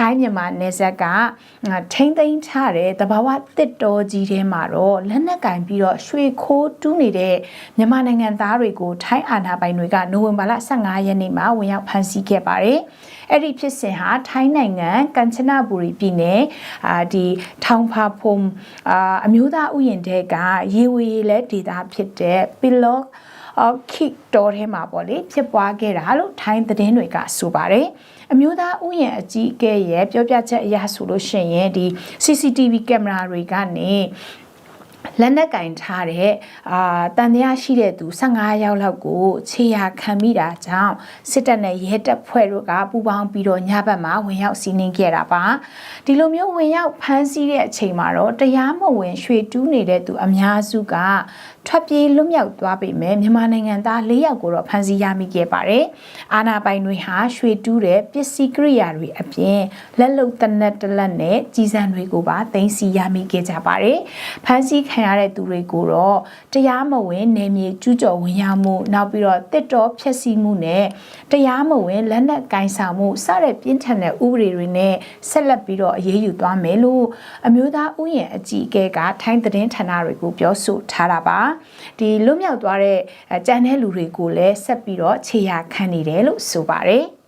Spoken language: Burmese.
ထိုင်းမြန်မာနယ်စပ်ကထိမ့်သိမ်းချတဲ့တဘာဝတစ်တော်ကြီးထဲမှာတော့လက်နက်ကင်ပြီးတော့ရွှေခိုးတူးနေတဲ့မြန်မာနိုင်ငံသားတွေကိုထိုင်းအာဏာပိုင်တွေကနိုဝင်ဘာလ15ရက်နေ့မှာဝင်ရောက်ဖမ်းဆီးခဲ့ပါတယ်။အဲ့ဒီဖြစ်စဉ်ဟာထိုင်းနိုင်ငံကန်ချနဘူရီပြည်နယ်အာဒီထောင်ဖာဖုံအာအမျိုးသားဥယျာဉ်တဲကရေဝေးလဲဒေတာဖြစ်တဲ့ပီလော့အော် ခိတော်ထဲမှာပေါ့လေဖြစ်ပွားခဲ့တာလို့ထိုင်းသတင်းတွေကဆိုပါတယ်အမျိုးသားဥယျာဉ်အကြီးအကဲရဲ့ပြောပြချက်အရဆိုလို့ရှိရင်ဒီ CCTV ကင်မရာတွေကနေ လက်နက်ကင်ထားတဲ့အာတန်တရားရှိတဲ့သူ15ယောက်လောက်ကိုခြေရာခံမိတာကြောင့်စစ်တပ်နဲ့ရဲတပ်ဖွဲ့တို့ကပူးပေါင်းပြီးတော့ညဘက်မှာဝင်ရောက်စီးနင်းခဲ့တာပါဒီလိုမျိုးဝင်ရောက်ဖမ်းဆီးတဲ့အချိန်မှာတော့တရားမဝင်ရွှေတူးနေတဲ့သူအများစုကထွက်ပြေးလွတ်မြောက်သွားပေမဲ့မြန်မာနိုင်ငံသား၄ယောက်ကိုတော့ဖမ်းဆီးရမိခဲ့ပါတယ်အာနာပိုင်တွေဟာရွှေတူးတဲ့ပစ္စည်းကိရိယာတွေအပြင်လက်လုံတနက်တလက်နဲ့ကြီးစံတွေကိုပါသိမ်းဆည်းရမိခဲ့ကြပါတယ်ဖမ်းဆီးခံရတဲ့သူတွေကိုတော့တရားမဝင်နေမြေကျူးကျော်ဝင်ရောက်မှုနောက်ပြီးတော့တစ်တော်ဖျက်ဆီးမှုနဲ့တရားမဝင်လက်နက်ကင်ဆောင်မှုစတဲ့ပြင်းထန်တဲ့ဥပဒေတွေနဲ့ဆက်လက်ပြီးတော့အရေးယူသွားမယ်လို့အမျိုးသားဥယျာဉ်အကြီးအကဲကထိုင်းသတင်းဌာနတွေကိုပြောဆိုထားတာပါဒီလွတ်မြောက်သွားတဲ့ကြံတဲ့လူတွေကိုလည်းဆက်ပြီးတော့ခြေရာခံနေတယ်လို့ဆိုပါတယ်